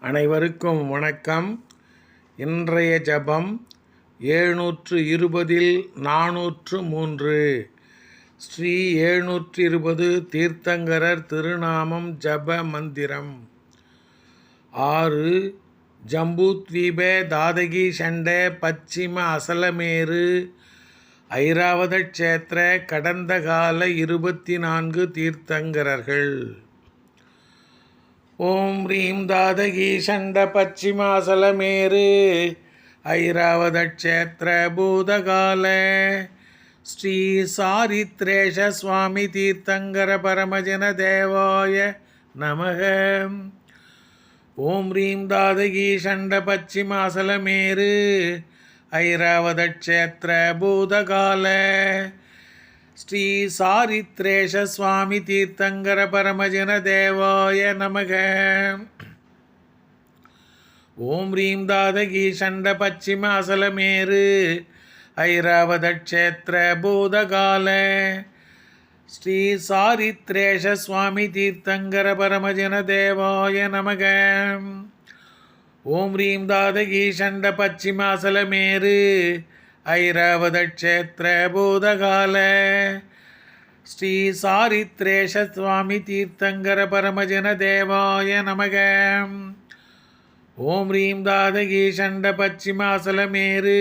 அனைவருக்கும் வணக்கம். இன்றைய ஜபம் ஏழ்நூற்று இருபதில் நானூற்று மூன்று ஸ்ரீ ஏழ்நூற்று இருபது தீர்த்தங்கரர் திருநாமம் ஜப மந்திரம். ஆறு ஜம்பூத்வீப தாதகி சண்ட பச்சிம அசலமேரு ஐராவத க்ஷேத்திர கடந்த கால இருபத்தி நான்கு தீர்த்தங்கரர்கள். ஓம் ரீம் தாதகி சண்ட பச்சிமாசலமேரு ஐராவதக்ஷேத்திர பூதகால. ஸ்ரீ சாரித்ரேஷ சுவாமி தீர்த்தங்கர பரமஜன தேவாய நமக. ஓம் ரீம் தாதகி சண்ட பச்சிமாசலமேரு ஐராவதக்ஷேத்திர பூதகால. ஸ்ரீ சாரித்ரேஷ சுவாமி தீர்த்தங்கர பரமஜன தேவாய நமக. ஓம் ரீம் தாதகி சண்ட பச்சிம அசலமேரு ஐராவத க்ஷேத்திர பூதகால. ஸ்ரீ சாரித்ரேஷ சுவாமி தீர்த்தங்கர பரமஜன தேவாய நமக. ஓம் ரீம் தாதகி சண்ட பச்சிமாசலமேரு ஐராவத க்ஷேத்திர ஸ்ரீ சாரித்ரேஷ சுவாமி தீர்த்தங்கர பரமஜன தேவாய நமக. ஓம் ரீம் தாதகி சண்ட பச்சிமாசலமேரு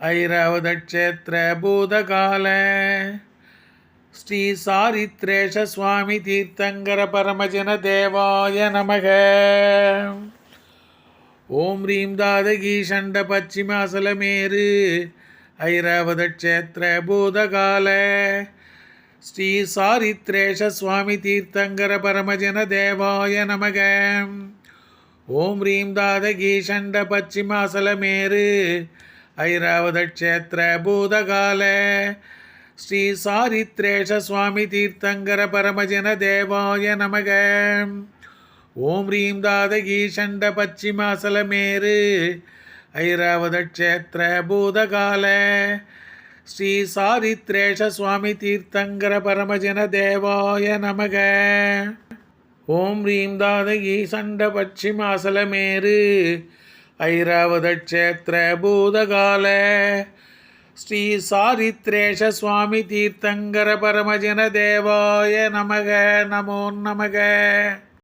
ஐராவத ஸ்ரீ சாரித்ரேஷ சுவாமி தீர்த்தங்கர பரமஜன தேவாய நமக. ஓம் ரீம் தாதகி சண்ட பச்சிமாசலமேரு ஐராவத க்ஷேத்திர பூதகால. ஸ்ரீ சாரித்ரேஷ சுவாமி தீர்த்தங்கர பரமஜன தேவாய நமக. ஓம் ரீம் தாதகி சண்ட பச்சிமாசலமேரு ஐராவத க்ஷேத்திர பூதகால. ஸ்ரீ சாரித்ரேஷ சுவாமி தீர்த்தங்கர பரமஜன தேவாய நமக. ஓம் ரீம் தாதகி சண்ட பச்சிமாசலமேரு ஐராவத பூதகால ஸ்ரீ சாரித்ரேஷ சுவாமி தீர்த்தங்கர பரமஜன தேவாய நமக. ஓம் ரீம் தாதகி சண்ட பச்சிமாசலமேரு ஐராவத பூதகால ஸ்ரீ சாரித்ரேஷ சுவாமி தீர்த்தங்கர பரமஜன தேவாய நமக. நமோ நமக.